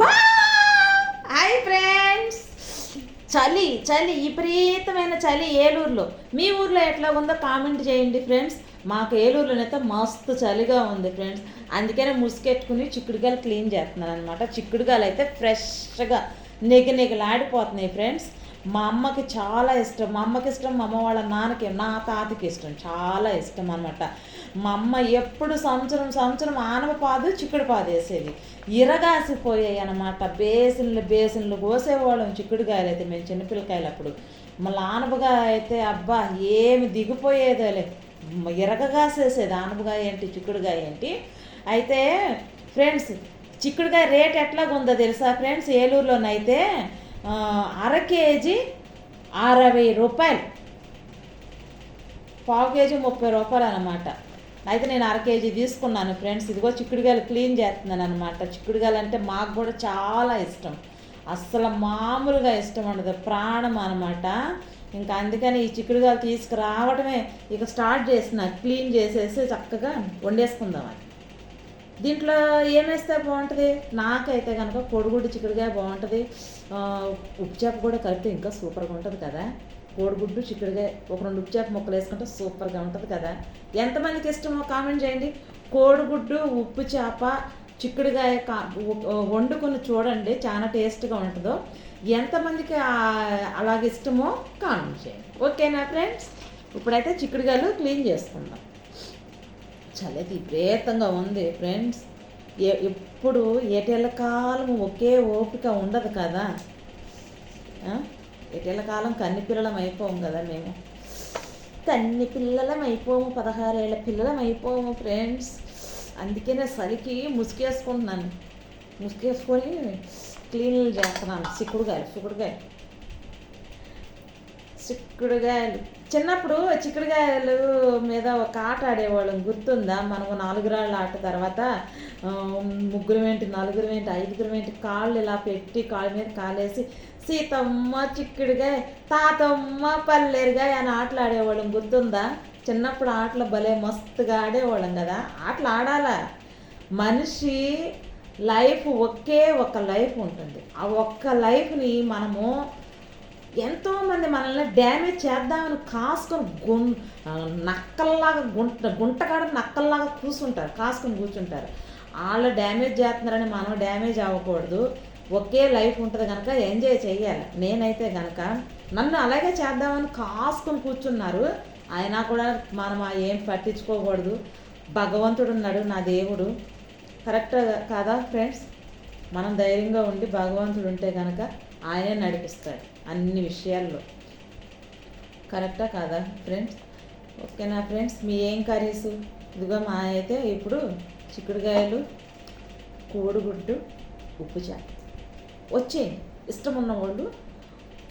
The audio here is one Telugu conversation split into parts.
Hi friends. చలి చలి విపరీతమైన చలి ఏలూరులో. మీ ఊర్లో ఎట్లా ఉందో కామెంట్ చేయండి ఫ్రెండ్స్. మాకు ఏలూరులోనైతే మస్తు చలిగా ఉంది ఫ్రెండ్స్. అందుకనే ముసుకెట్టుకుని చిక్కుడుగాయలు క్లీన్ చేస్తున్నాను అనమాట చిక్కుడుగాయలు అయితే ఫ్రెష్గా నెగ నెగలాడిపోతున్నాయి ఫ్రెండ్స్. మా అమ్మకి చాలా ఇష్టం. మా అమ్మకి ఇష్టం మా అమ్మ వాళ్ళ నాన్నకి నా తాతకి ఇష్టం. చాలా ఇష్టం అనమాట మా అమ్మ ఎప్పుడు సంవత్సరం సంవత్సరం ఆనవ పాదు చిక్కుడు పాదు వేసేది. ఇరగాసిపోయాయి అనమాట బేసిన్లు బేసిన్లు కోసేవాళ్ళం చిక్కుడుకాయలు అయితే మేము చిన్నపిల్లకాయలు అప్పుడు. మళ్ళీ ఆనపగా అయితే అబ్బా ఏమి దిగిపోయేదోలే. ఇరగగాసేసేది ఆనపకాయ ఏంటి చిక్కుడుకాయ ఏంటి? అయితే ఫ్రెండ్స్ చిక్కుడుకాయ రేట్ ఎట్లాగుందో తెలుసా? ఫ్రెండ్స్ ఏలూరులోనైతే అర కేజీ అరవై రూపాయలు. పావు కేజీ ముప్పై రూపాయలు అనమాట అయితే నేను అర కేజీ తీసుకున్నాను ఫ్రెండ్స్. ఇదిగో చిక్కుడుగాయలు క్లీన్ చేస్తున్నాను అనమాట చిక్కుడుగాయలు అంటే మాకు కూడా చాలా ఇష్టం. అస్సలు మామూలుగా ఇష్టం ఉండదు. ప్రాణం అనమాట ఇంకా అందుకని ఈ చిక్కుడుగాయలు తీసుకురావడమే ఇక స్టార్ట్ చేసిన. క్లీన్ చేసేసి చక్కగా వండేసుకుందామని దీంట్లో ఏమేస్తే బాగుంటుంది? నాకైతే కనుక కోడిగుడ్డు చిక్కుడుకాయ బాగుంటుంది. ఉప్పు చేప కూడా కలిపితే ఇంకా సూపర్గా ఉంటుంది కదా. కోడిగుడ్డు చిక్కుడుకాయ ఒక రెండు ఉప్పు చేప ముక్కలు వేసుకుంటే సూపర్గా ఉంటుంది కదా. ఎంతమందికి ఇష్టమో కామెంట్ చేయండి. కోడిగుడ్డు ఉప్పు చేప చిక్కుడుకాయ కా వండుకొని చూడండి. చాలా టేస్ట్గా ఉంటుందో. ఎంతమందికి అలాగ ఇష్టమో కామెంట్ చేయండి. ఓకేనా ఫ్రెండ్స్? ఇప్పుడైతే చిక్కుడుకాయలు క్లీన్ చేసుకుందాం. చలి విపరీతంగా ఉంది ఫ్రెండ్స్ ఎప్పుడు ఏటేళ్ళ కాలం ఒకే ఓపిక ఉండదు కదా? ఆ? ఏటేళ్ళ కాలం కన్ని పిల్లలం అయిపోము కదా మేము? కన్ని పిల్లలం అయిపోము పదహారేళ్ళ పిల్లలం అయిపోము ఫ్రెండ్స్ అందుకనే సరికి ముసుకేసుకుంటున్నాను ముసుగేసుకొని క్లీన్లు చేస్తున్నాను. సిక్కుడుగాయలు సిక్కుడుగాయలు చిక్కుడుగాయలు చిన్నప్పుడు చిక్కుడుగాయలు మీద ఒక ఆట ఆడేవాళ్ళం గుర్తుందా? మనము నాలుగు రాళ్ళ ఆట తర్వాత ముగ్గురు ఏంటి నలుగురు ఏంటి ఐదుగురు ఏంటి కాళ్ళు ఇలా పెట్టి కాళ్ళ మీద కాలేసి సీతమ్మ చిక్కుడుగాయ తాతమ్మ పల్లెరుగాయ అని ఆటలు ఆడేవాళ్ళం గుర్తుందా? చిన్నప్పుడు ఆటలు భలే మస్తుగా ఆడేవాళ్ళం కదా. ఆటలు ఆడాలా? మనిషి లైఫ్ ఒకే ఒక లైఫ్ ఉంటుంది. ఆ ఒక్క లైఫ్ని మనము ఎంతోమంది మనల్ని డ్యామేజ్ చేద్దామని కాసుకొని గుం నక్కల్లాగా గుంట గుంటకాడ నక్కల్లాగా కూర్చుంటారు కాసుకొని కూర్చుంటారు. వాళ్ళు డ్యామేజ్ చేస్తున్నారని మనం డ్యామేజ్ అవ్వకూడదు. ఒకే లైఫ్ ఉంటుంది కనుక ఎంజాయ్ చేయాలి నేనైతే కనుక నన్ను అలాగే చేద్దామని కాసుకొని కూర్చున్నారు. అయినా కూడా మనం ఏం పట్టించుకోకూడదు. భగవంతుడు ఉన్నాడు నా దేవుడు. కరెక్ట్ కదా ఫ్రెండ్స్ మనం ధైర్యంగా ఉండి భగవంతుడు ఉంటే కనుక ఆయనే నడిపిస్తాడు అన్ని విషయాల్లో. కరెక్టా కాదా ఫ్రెండ్స్? ఓకేనా ఫ్రెండ్స్? మీ ఏం కర్రీస్? ఇదిగో మా అయితే ఇప్పుడు చిక్కుడుకాయలు కోడిగుడ్డు ఉప్పు చారు. వచ్చేయండి. ఇష్టం ఉన్న వాళ్ళు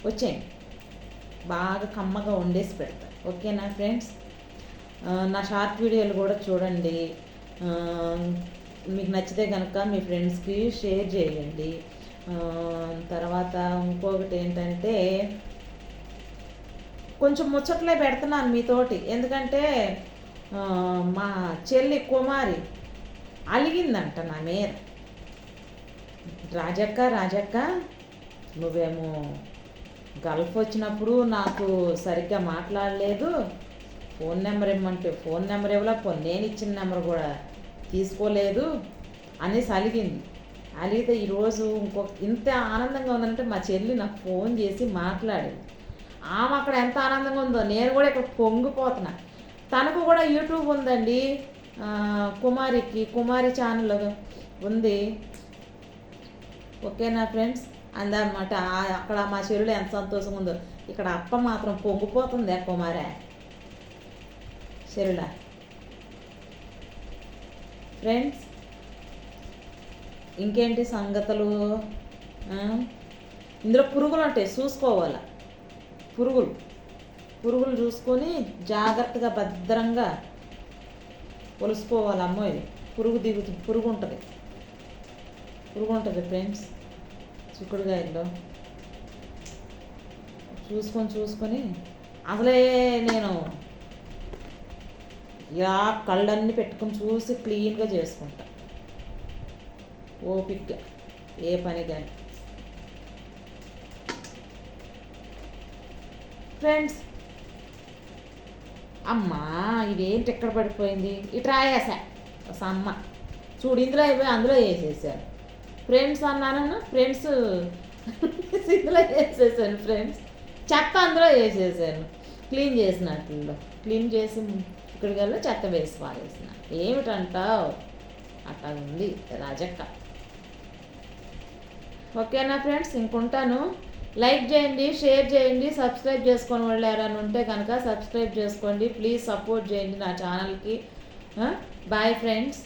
వచ్చేయండి. బాగా కమ్మగా వండేసి పెడతారు ఓకేనా ఫ్రెండ్స్? నా షార్ట్ వీడియోలు కూడా చూడండి. మీకు నచ్చితే కనుక మీ ఫ్రెండ్స్కి షేర్ చేయండి. తర్వాత ఇంకొకటి ఏంటంటే కొంచెం ముచ్చట్లే పెడుతున్నాను మీతోటి. ఎందుకంటే మా చెల్లి కుమారి అలిగిందంట నా మీద. రాజక్క రాజక్క నువ్వేమో గల్ఫ్ వచ్చినప్పుడు నాకు సరిగ్గా మాట్లాడలేదు. ఫోన్ నెంబర్ ఇమ్మంటే ఫోన్ నెంబర్ ఇవ్వలేకపో నేను ఇచ్చిన నెంబర్ కూడా తీసుకోలేదు అనేసి అలిగింది. అలిగితే ఈరోజు ఇంకో ఇంత ఆనందంగా ఉందంటే మా చెల్లి నాకు ఫోన్ చేసి మాట్లాడింది. ఆమె అక్కడ ఎంత ఆనందంగా ఉందో నేను కూడా ఇక్కడ పొంగిపోతున్నా. తనకు కూడా యూట్యూబ్ ఉందండి. కుమారికి కుమారి ఛానల్ ఉంది. ఓకేనా ఫ్రెండ్స్? అందనమాట అక్కడ మా చెల్లుడు ఎంత సంతోషంగా ఉందో. ఇక్కడ అప్ప మాత్రం పొంగిపోతుంది కుమారే. చెరుల ఫ్రెండ్స్? ఇంకేంటి సంగతులు? ఇందులో పురుగులు ఉంటాయి చూసుకోవాలి? పురుగులు. పురుగులు చూసుకొని జాగ్రత్తగా భద్రంగా పొలుసుకోవాలి అమ్మాయి పురుగు దిగుతుంది పురుగు ఉంటుంది పురుగు ఉంటుంది ఫ్రెండ్స్. చిక్కుడుగాయల్లో చూసుకొని చూసుకొని. అసలే నేను ఇలా కళ్ళన్నీ పెట్టుకొని చూసి క్లీన్గా చేసుకుంటా. ఓపిక్గా ఏ పని కానీ. ఫ్రెండ్స్ అమ్మా ఇదేంటి ఎక్కడ పడిపోయింది? ఇటు రాయేసా. అమ్మ చూడు ఇందులో అయిపోయి అందులో వేసేసాను. ఫ్రెండ్స్ అన్నాను ఫ్రెండ్స్ ఇందులో వేసేసాను ఫ్రెండ్స్. చెత్త అందులో వేసేసాను. క్లీన్ చేసినట్లు క్లీన్ చేసి ఇక్కడికల్లా చెత్త వేసి పారేసిన. ఏమిటంటావు? అట్లా ఉంది రాజక్క. ఓకేనా ఫ్రెండ్స్? ఇంకుంటాను. లైక్ చేయండి షేర్ చేయండి సబ్స్క్రైబ్ చేసుకొని వాళ్ళు ఎవరైనా ఉంటే కనుక సబ్స్క్రైబ్ చేసుకోండి. ప్లీజ్ సపోర్ట్ చేయండి నా ఛానల్కి. Bye friends.